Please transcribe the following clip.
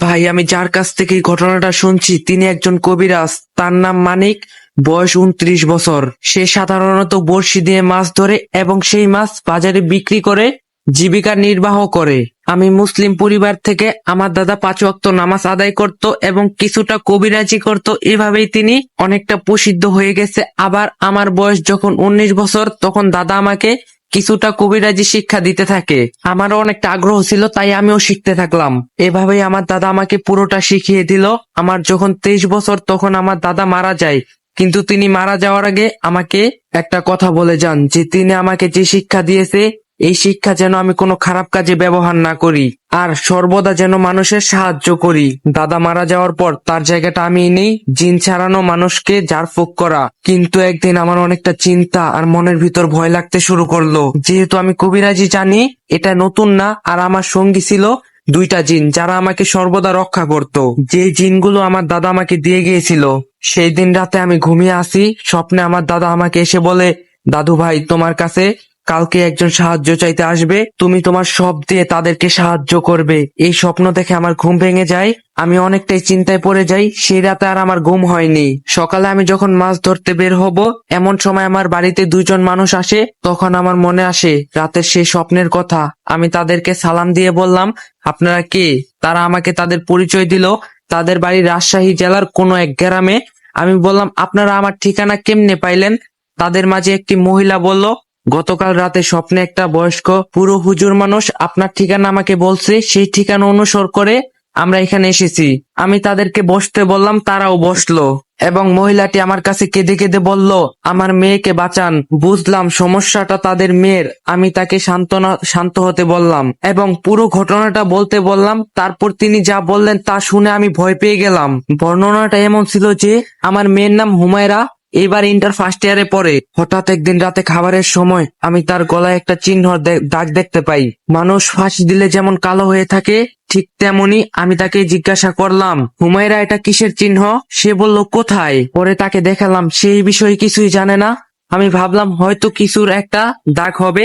ভাই, আমি যার কাছ থেকে এই ঘটনাটা শুনছি, তিনি একজন কবিরাজ। তার নাম মানিক, বয়স উনত্রিশ বছর। সে সাধারণত বড়শি দিয়ে মাছ ধরে এবং সেই মাছ বাজারে বিক্রি করে, জীবিকা নির্বাহ করে। আমি মুসলিম পরিবার থেকে আমার দাদা পাঁচ ওয়াক্ত নামাজ আদায় করত এবং কিছুটা কবিরাজি করত। এভাবেই তিনি অনেকটা প্রসিদ্ধ হয়ে গেছে। আবার আমার বয়স যখন উনিশ বছর, তখন দাদা আমাকে কিছুটা কবিরাজি শিক্ষা দিতে থাকে। আমারও অনেকটা আগ্রহ ছিল, তাই আমিও শিখতে থাকলাম। এভাবেই আমার দাদা আমাকে পুরোটা শিখিয়ে দিল। আমার যখন তেইশ বছর, তখন আমার দাদা মারা যায়। কিন্তু তিনি মারা যাওয়ার আগে আমাকে একটা কথা বলে যান, যে তিনি আমাকে যে শিক্ষা দিয়েছে এই শিক্ষা যেন আমি কোনো খারাপ কাজে ব্যবহার না করি, আর সর্বদা যেন মানুষের সাহায্য করি। দাদা মারা যাওয়ার পর তার জায়গাটা আমি নেই জিন ছাড়ানো মানুষকে ঝাড়ফুঁক করা। কিন্তু একদিন আমার অনেকটা চিন্তা আর মনের ভিতর ভয় লাগতে শুরু করল। যেহেতু আমি কবিরাজি জানি, এটা নতুন না, আর আমার সঙ্গী ছিল দুইটা জিন যারা আমাকে সর্বদা রক্ষা করত। যে জিনগুলো আমার দাদা আমাকে দিয়ে গিয়েছিল। সেই দিন রাতে আমি ঘুমিয়ে আসি, স্বপ্নে আমার দাদা আমাকে এসে বলে দাদু ভাই তোমার কাছে কালকে একজন সাহায্য চাইতে আসবে, তুমি তোমার সব দিয়ে তাদেরকে সাহায্য করবে। এই স্বপ্ন দেখে আমার ঘুম ভেঙে যায়, আমি অনেকটাই চিন্তায় পড়ে যাই, সেই রাতে আর আমার ঘুম হয়নি। সকালে আমি যখন মাছ ধরতে বের হব, এমন সময় আমার বাড়িতে দুইজন মানুষ আসে, তখন আমার মনে আসে, রাতের সেই স্বপ্নের কথা। আমি তাদেরকে সালাম দিয়ে বললাম, আপনারা কে? তারা আমাকে তাদের পরিচয় দিল। তাদের বাড়ি রাজশাহী জেলার কোনো এক গ্রামে। আমি বললাম, আপনারা আমার ঠিকানা কেমনে পাইলেন? তাদের মাঝে একটি মহিলা বলল গতকাল রাতে স্বপ্নে একটা বয়স্ক পুরো হুজুর মানুষ আপনার ঠিকানা আমাকে বলছে, সেই ঠিকানা অনুসর করে আমরা এখানে এসেছি। আমি তাদেরকে বসতে বললাম, তারাও বসল এবং মহিলাটি আমার কাছে কেঁদে কেঁদে বলল, আমার মেয়েকে বাঁচান। বুঝলাম সমস্যাটা তাদের মেয়ের। আমি তাকে সান্ত্বনা, শান্ত হতে বললাম এবং পুরো ঘটনাটা বলতে বললাম। তারপর তিনি যা বললেন তা শুনে আমি ভয় পেয়ে গেলাম। বর্ণনাটা এমন ছিল যে, আমার মেয়ের নাম হুমায়রা। এবার ইন্টার ফার্স্ট ইয়ারে পড়ে, হঠাৎ একদিন রাতে খাবারের সময় আমি তার গলায় একটা চিহ্ন দাগ দেখতে পাই। মানুষ ফাঁসি দিলে যেমন কালো হয়ে থাকে, ঠিক তেমনি আমি তাকে জিজ্ঞাসা করলাম, হুমায়রা, এটা কিসের চিহ্ন? সে বলল, কোথায়? পরে তাকে দেখালাম সেই বিষয়ে কিছুই জানে না। আমি ভাবলাম, হয়তো কিছুর একটা দাগ হবে।